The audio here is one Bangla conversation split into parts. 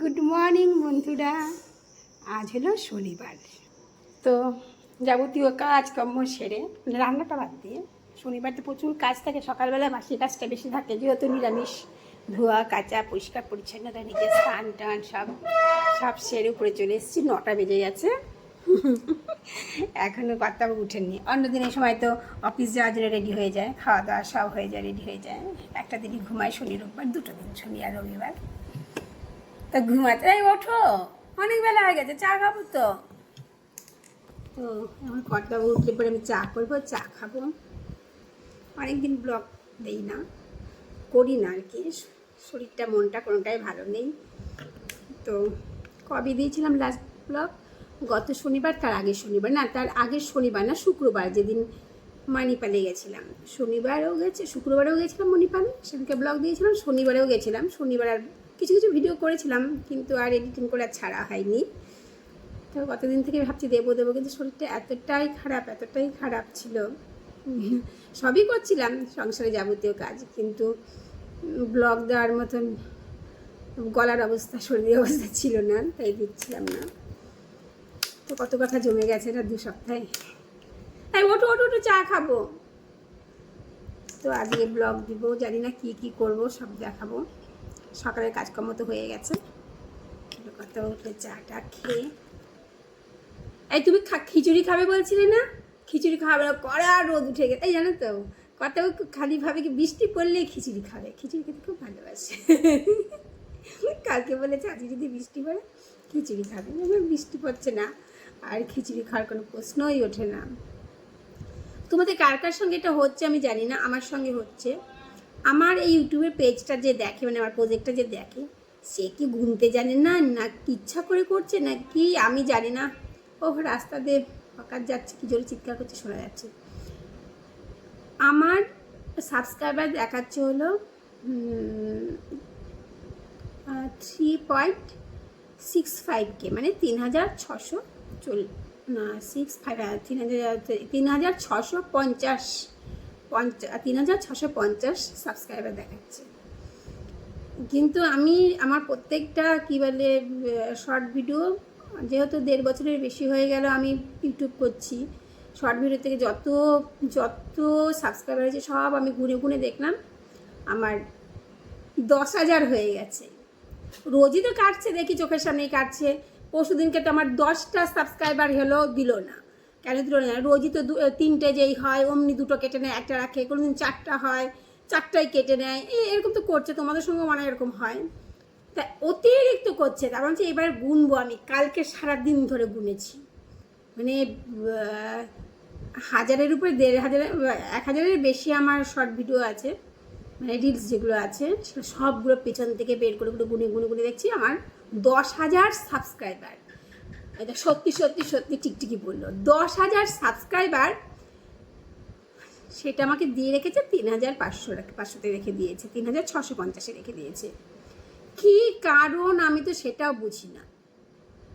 গুড মর্নিং বন্ধুরা। আজ হলো শনিবার। তো যাবতীয় কাজকর্ম সেরে মানে রান্নাটা বাদ দিয়ে, শনিবার তো প্রচুর কাজ থাকে, সকালবেলা বাসি কাজটা বেশি থাকে, যেহেতু নিরামিষ, ধোয়া, কাচা, পরিষ্কার, পরিচ্ছন্নতা, নিজের স্নান টান সব সব সেরে উপরে চলে এসেছি, নটা বেজে গেছে। এখনও কর্তাবাবু উঠেননি। অন্যদিন এই সময় তো অফিস যাওয়ার জন্য রেডি হয়ে যায়, খাওয়া দাওয়া সব হয়ে যায় রেডি হয়ে যায়। একটা দিনই ঘুমায় শনি, রোববার, দুটো দিন, শনি আর রবিবার। তা ঘুমাতে এই, ওঠো। অনেক বেলা হয়ে গেছে, চা খাব তো। তো আমার কর্তাবাবু উঠলে পরে আমি চা করব, চা খাব। অনেকদিন ব্লগ দেই না, করি না আর কি। শরীরটা, মনটা কোনোটাই ভালো নেই। তো কবে দিয়েছিলাম লাস্ট ব্লগ গত শনিবার, তার আগের শনিবার। না, তার আগের শনিবার না, শুক্রবার যেদিন মানিপালে গেছিলাম। শনিবারেও গেছে, শুক্রবারেও গেছিলাম মণিপালে সেদিনকে ব্লগ দিয়েছিলাম, শনিবারেও গেছিলাম। শনিবার আর কিছু কিছু ভিডিও করেছিলাম, কিন্তু আর এডিটিং করে আর ছাড়া হয়নি। তো কতদিন থেকে ভাবছি দেবো দেবো, কিন্তু শরীরটা এতটাই খারাপ এতটাই খারাপ ছিল। সবই করছিলাম, সংসারে যাবতীয় কাজ, কিন্তু ব্লগ দেওয়ার মতন গলার অবস্থা শরীরের অবস্থা ছিল না, তাই দিচ্ছিলাম না। তো কত কথা জমে গেছে না দু সপ্তাহে। এই ওঠো ওঠো ওঠো, চা খাব। তো আজকে ব্লগ দিব, জানি না কি কি করব, সব দেখাবো। সকালের কাজকর্ম তো হয়ে গেছে। চাটা খেয়ে। এই তুমি খিচুড়ি খাবে বলছিলে না? খিচুড়ি খাবে কড়া রোদ উঠে গেছে এই জানো তো? কত খালি ভাবে কি বৃষ্টি পড়লেই খিচুড়ি খাবে। খিচুড়ি খেতে খুব ভালোবাসে। কালকে বলেছে, আজকে যদি বৃষ্টি পড়ে, খিচুড়ি খাবে। বৃষ্টি পড়ছে না, আর খিচুড়ি খাওয়ার কোনো প্রশ্নই ওঠে না। তোমাদের কার কার সঙ্গে এটা হচ্ছে আমি জানি না, আমার সঙ্গে হচ্ছে। আমার এই ইউটিউবের পেজটা যে দেখে মানে আমার প্রজেক্টটা যে দেখে, সে কি গুনতে জানে না না ইচ্ছা করে করছে, না কি আমি জানি না। ও রাস্তা দিয়ে হকার যাচ্ছে, কি জোরে চিৎকার করছে, শোনা যাচ্ছে। আমার সাবস্ক্রাইবার দেখাচ্ছে হলো three point six five K মানে তিন হাজার ছশো চল, না সিক্স ফাইভ তিন হাজার তিন হাজার ছশো পঞ্চাশ। পঞ্চাশ তিন হাজার ছশো পঞ্চাশ সাবস্ক্রাইবার দেখাচ্ছে। কিন্তু আমি, আমার প্রত্যেকটা কী বলে শর্ট ভিডিও যেহেতু দেড় বছরের বেশি হয়ে গেল, আমি ইউটিউব করছি। শর্ট ভিডিও থেকে যত যত সাবস্ক্রাইবার হয়েছে সব আমি গুনে গুনে দেখলাম। আমার দশ হাজার হয়ে গেছে। রোজই তো কাটছে, দেখি চোখের সামনেই কাটছে। পরশু দিনকে তো আমার দশটা সাবস্ক্রাইবার হলো, দিল না। কেন দিল না? রোজই তো তিনটে যেই হয়, অমনি দুটো কেটে নেয়, একটা রাখে কোনো দিন চারটা হয়, চারটাই কেটে নেয়। এ, এরকম তো করছে, তোমাদের সঙ্গে মনে এরকম হয়। তা অতিরিক্ত করছে, তার মানে হচ্ছে এবার গুনবো আমি। কালকে সারা দিন ধরে গুনেছি। মানে হাজারের উপরে, দেড় হাজারের এক হাজারের বেশি আমার শর্ট ভিডিও আছে মানে রিলস যেগুলো আছে, সেগুলো সবগুলো পেছন থেকে বের করে করে গুনে গুনে গুনে দেখছি। আমার দশ হাজার সাবস্ক্রাইবার এটা সত্যি সত্যি সত্যি টিকটিকি বলল। দশ হাজার সাবস্ক্রাইবার সেটা আমাকে দিয়ে রেখেছে তিন হাজার পাঁচশো পাঁচশোতে রেখে দিয়েছে, তিন হাজার ছশো পঞ্চাশে রেখে দিয়েছে। কি কারণ আমি তো সেটাও বুঝি না।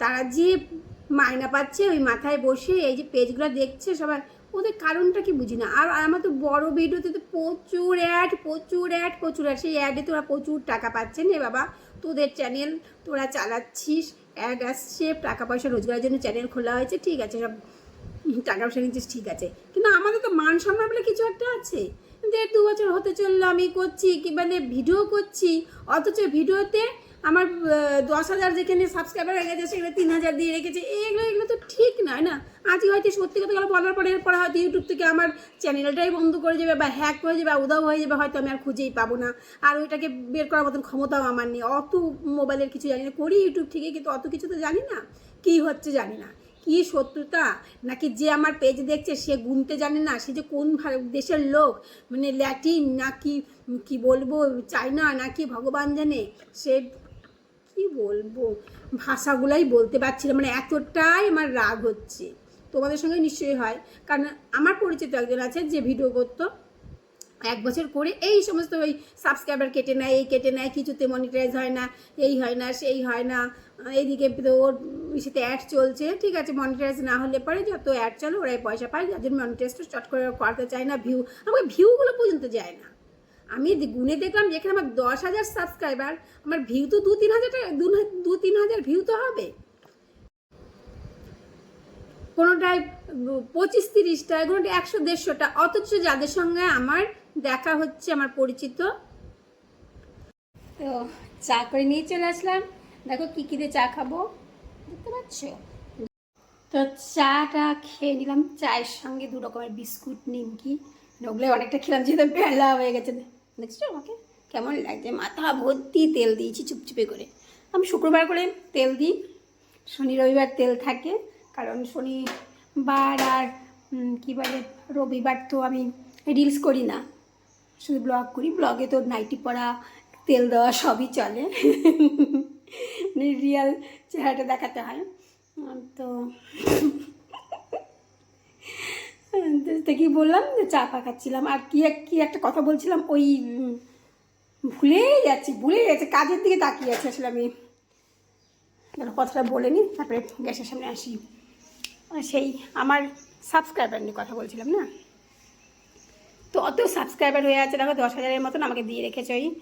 তারা যে মায়না পাচ্ছে ওই মাথায় বসে এই যে পেজগুলো দেখছে সবাই, ওদের কারণটা কি বুঝি না? আর আমার তো বড় ভিডিওতে তো প্রচুর অ্যাড প্রচুর অ্যাড প্রচুর অ্যাড সেই অ্যাডে তোরা প্রচুর টাকা পাচ্ছে নে বাবা। তোদের চ্যানেল তোরা চালাচ্ছিস অ্যাড আসছে, টাকা পয়সা রোজগারের জন্য চ্যানেল খোলা হয়েছে, ঠিক আছে, সব টাকা পয়সা নিচ্ছিস ঠিক আছে। কিন্তু আমাদের তো মান সম্মান বলে কিছু একটা আছে। দেড় দু বছর হতে চলল, আমি করছি, কি মানে ভিডিও করছি, অথচ ভিডিওতে আমার দশ হাজার যেখানে সাবস্ক্রাইবার হয়ে গেছে সেখানে তিন হাজার দিয়ে রেখেছে। এগুলো এগুলো তো ঠিক নয় না? আজকে হয়তো সত্যি কথা বলার পরে এরপরে হয়তো ইউটিউব থেকে আমার চ্যানেলটাই বন্ধ করে যাবে বা হ্যাক হয়ে যাবে উদাও হয়ে যাবে, হয়তো আমি আর খুঁজেই পাবো না। আর ওইটাকে বের করার মতন ক্ষমতাও আমার নেই। অত মোবাইলের কিছু জানি না। করি ইউটিউব থেকে কিন্তু অত কিছু তো জানি না। কী হচ্ছে জানি না। কি শত্রুতা? নাকি যে আমার পেজ দেখছে, সে গুনতে জানে না? সে যে কোন দেশের লোক? মানে ল্যাটিন নাকি, কি বলব চায়না নাকি ভগবান জানে? সে কি বলব? ভাষাগুলাই বলতে পারছি না মানে এতটাই আমার রাগ হচ্ছে। তোমাদের সঙ্গে নিশ্চয়ই হয়। কারণ আমার পরিচিত একজন আছে যে ভিডিও করতো এক বছর করে, এই সমস্ত ওই সাবস্ক্রাইবার কেটে নেয়, এই কেটে নেয়, কিছুতে মনিটাইজ হয় না, এই হয় না, সেই হয় না, এইদিকে ওর ইসেতে অ্যাড চলছে, ঠিক আছে মনিটাইজ না হলে পরে যত অ্যাড চলে, ওরাই পয়সা পায় জন্য মনিটাইজটা চট করে করতে চায় না ভিউ আমাকে ভিউগুলো পর্যন্ত যায় না। আমি গুনে দেখলাম যেখানে আমার দশ হাজার সাবস্ক্রাইবার আমার ভিউ তো দু তিন হাজার দু তিন হাজার ভিউ তো হবে। কোনোটায় পঁচিশ তিরিশটা কোনোটা একশো দেড়শোটা, অথচ যাদের সঙ্গে আমার দেখা হচ্ছে, আমার পরিচিত। তো চা করে নিয়ে চলে আসলাম। দেখো কী কী দিয়ে চা খাব, দেখতে পাচ্ছ? তো চাটা খেয়ে নিলাম। চায়ের সঙ্গে দু রকমের বিস্কুট, নিমকি। ওগুলো অনেকটা খেলাম, যেহেতু বেলা হয়ে গেছে। দেখছ আমাকে? কেমন লাগছে? মাথা ভর্তি তেল দিয়েছি চুপচুপে করে। আমি শুক্রবার করে তেল দিই। শনি, রবিবার তেল থাকে। কারণ শনিবার আর কী বলে, রবিবার তো আমি রিলস করি না। শুধু ব্লগ করি। ব্লগে তো নাইটি পরা তেল দেওয়া সবই চলে। রিয়াল চেহারাটা দেখাতে হয়। তো কি বললাম যে চা পাকাচ্ছিলাম আর কি এক- কি একটা কথা বলছিলাম, ওই ভুলেই যাচ্ছি ভুলেই যাচ্ছি, কাজের দিকে তাকিয়ে আছি আসলে আমি। কথাটা বলে নিই, তারপরে গ্যাসের সামনে আসি। সেই আমার সাবস্ক্রাইবার নিয়ে কথা বলছিলাম না? তো অত সাবস্ক্রাইবার হয়ে আছে, দেখো দশ হাজারের মতন আমাকে দিয়ে রেখেছে ওই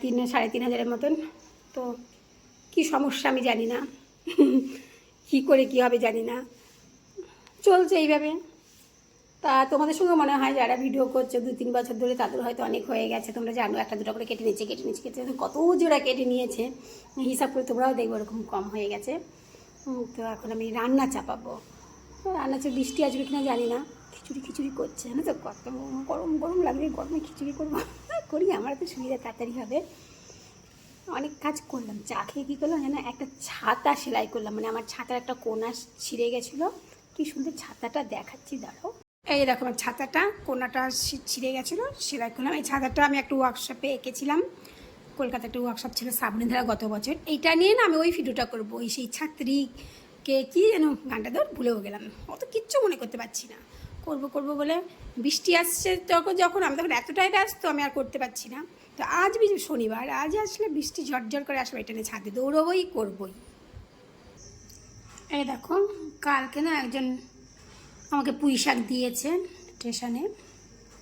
তিন, সাড়ে তিন হাজারের মতন। তো কি সমস্যা আমি জানি না। কি করে, কি হবে জানি না। চলছে এইভাবে। তা তোমাদের সঙ্গে মনে হয় যারা ভিডিও করছে, দু তিন বছর ধরে তাদের হয়তো অনেক হয়ে গেছে। তোমরা জানো, একটা দুটো করে কেটে নিচ্ছে কেটে নিচ্ছে, কেটে। কত জোড়া কেটে নিয়েছে। হিসাব করে তোমরাও দেখবে ওরকম কম হয়ে গেছে। তো এখন আমি রান্না চাপাবো। রান্না চাপ বৃষ্টি আসবে কিনা জানি না। খিচুড়ি খিচুড়ি করছে না তো? কত গরম গরম লাগবে, গরমে খিচুড়ি করব। করি, আমার তো সুবিধা তাড়াতাড়ি হবে। অনেক কাজ করলাম, চা খেয়ে কী করলাম জানো? একটা ছাতা সেলাই করলাম। মানে আমার ছাতার একটা কোনা ছিঁড়ে গেছিল। কি সুন্দর ছাতাটা দেখাচ্ছি, দাঁড়াও। এই দেখো ছাতাটা, কোনাটা ছিঁড়ে গেছিল, সেলাই করলাম। এই ছাতাটা আমি একটা ওয়ার্কশপে এঁকেছিলাম। কলকাতা একটা ওয়ার্কশপ ছিল সাবনেধারা গত বছর। এইটা নিয়ে না আমি ওই ভিডিওটা করব। ওই সেই ছাত্রীকে কি যেন গানটা ধর, ভুলেও গেলাম। অত কিচ্ছু মনে করতে পারছি না। করব করব বলে বৃষ্টি আসছে তখন যখন আমি তখন এতটাই ব্যস্ত, আমি আর করতে পারছি না। তো আজ শনিবার, আজ আসলে বৃষ্টি ঝরঝর করে আসবে, এটা নিয়ে ছাদে দৌড়বই, করবই। এই দেখো, কালকে না একজন আমাকে পুঁই শাক দিয়েছে স্টেশনে।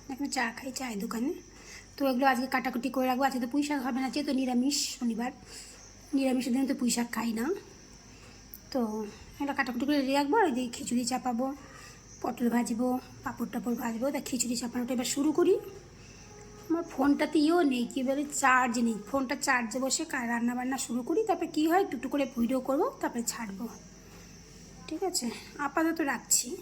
এখন চা খাই, চায়ের দোকানে। তো এগুলো আজকে কাটাকুটি করে রাখব। আজকে তো পুঁই শাক হবে না, যেহেতু নিরামিষ শনিবার। নিরামিষের দিনে তো পুঁই শাক খাই না। তো এগুলো কাটাকুটি করে রেখে রাখব, আর ওইদিকে খিচুড়ি চাপাবো, পটল ভাজবো, পাঁপড় টাপড় ভাজবো। তা খিচুড়ি চাপানোটা এবার শুরু করি। আমার ফোনটাতে ইয়েও নেই, কী বলে চার্জ নেই। ফোনটা চার্জে বসে কা- রান্না বান্না শুরু করি, তারপরে কী হয় টুকটু করে ভিডিও করব, তারপরে ছাড়বো। ঠিক আছে? আপাতত রাখছি।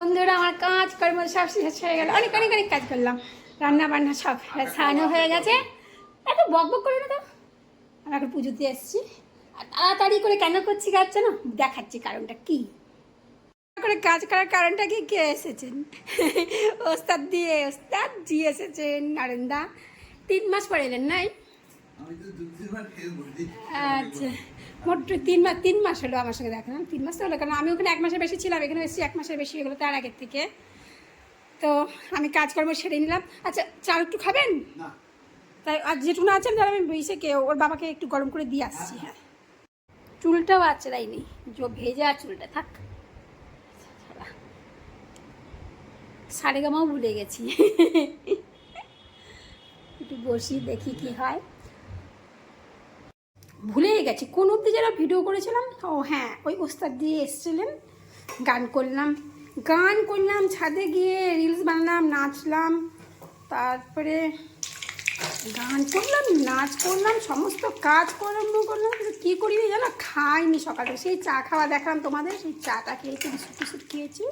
বন্ধুরা, আমার কাজ কর্ম সব শেষ হয়ে গেল। অনেক অনেক অনেক কাজ করলাম। রান্না বান্না সব সাজানো হয়ে গেছে। এত বক বক করে না তো। আমি এখন পুজোতে এসেছি। আর তাড়াতাড়ি করে কেন করছি কাজ না দেখাচ্ছি কারণটা কি। করে কাজ করার কারণটা কি? কে এসেছেন? ওস্তাদ দিয়ে, ওস্তাদ জি এসেছেন, নারেন্দা। তিন মাস পরে এলেন, নাই? আচ্ছা। মোট তিন মাস তিন মাস হলো আমার সঙ্গে দেখা। তিন মাস তো হলো কারণ আমি ওখানে এক মাসের বেশি ছিলাম এখানে এসেছি এক মাসের বেশি হলো তার আগের থেকে। তো আমি কাজকর্ম সেরে নিলাম। আচ্ছা চা একটু খাবেন? তাই আর যেটুকু আছেন তাহলে আমি ইসেকে ওর বাবাকে একটু গরম করে দিয়ে আসছি হ্যাঁ। চুলটাও আচড়াইনি ভেজা চুলটা থাক। সাড়ে গামাও ভুলে গেছি। একটু বসি দেখি কি হয়। ভুলেই গেছি। কোন অব্দি যেন ভিডিও করেছিলাম, ও হ্যাঁ ওই ওস্তাদ দিয়ে এসেছিলেন। গান করলাম। গান করলাম, ছাদে গিয়ে রিলস বানালাম, নাচলাম। তারপরে গান করলাম, নাচ করলাম, সমস্ত কাজ করলাম। করলাম কী করি জানো? খাইনি সকালে। সেই চা খাওয়া দেখালাম তোমাদের, সেই চাটা খেয়েছি, বিস্কুট টিস্কুট খেয়েছি,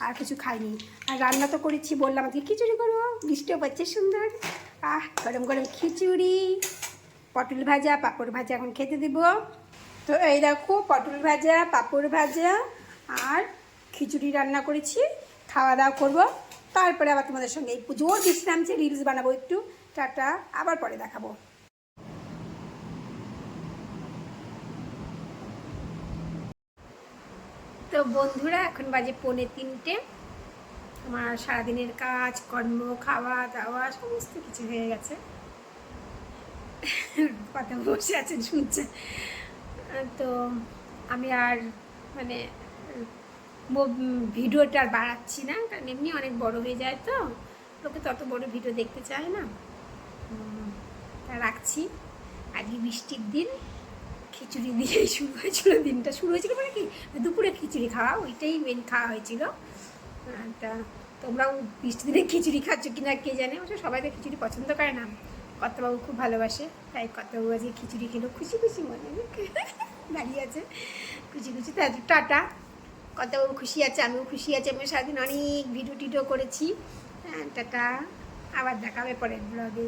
আর কিছু খাইনি। আর রান্না তো করেছি, বললাম আজকে খিচুড়ি করব। বৃষ্টিও পাচ্ছে সুন্দর। আহ, গরম গরম খিচুড়ি। পটল ভাজা, পাঁপড় ভাজা এখন খেতে দিব। তো এই দেখো, পটল ভাজা, পাঁপড় ভাজা আর খিচুড়ি রান্না করেছি। খাওয়া দাওয়া করব। তারপরে আবার তোমাদের সঙ্গে এই জোর বিশ্রাম যে রিলস বানাবো একটু। টাটা, আবার পরে দেখাবো। তো বন্ধুরা, এখন বাজে পৌনে তিনটে। আমার সারাদিনের কাজ কর্ম খাওয়া দাওয়া সমস্ত কিছু হয়ে গেছে। কথা বসে আছেন শুনছে। তো আমি আর মানে ভিডিওটা আর বাড়াচ্ছি না, কারণ এমনি অনেক বড় হয়ে যায় তো। লোকে তত বড় ভিডিও দেখতে চায় না। তা রাখছি। আজকে বৃষ্টির দিন, খিচুড়ি দিয়েই শুরু হয়েছিল, দিনটা শুরু হয়েছিল মানে কি, দুপুরে খিচুড়ি খাওয়া, ওইটাই মেন খাওয়া হয়েছিল। তা তোমরাও বৃষ্টি দিনে খিচুড়ি খাচ্ছ কিনা কে জানে? অবশ্য সবাই তো খিচুড়ি পছন্দ করে না। কর্তাবাবু খুব ভালোবাসে, তাই কর্তাবাবু আজকে খিচুড়ি খেলো, খুশি খুশি মনে দাঁড়িয়ে আছে, খুশি খুশি। তাই টাটা। কর্তাবাবু খুশি আছে, আমিও খুশি আছি আমি সারাদিন অনেক ভিডিও টিডিও করেছি। হ্যাঁ টাটা। আবার দেখাবে পরের ব্লগে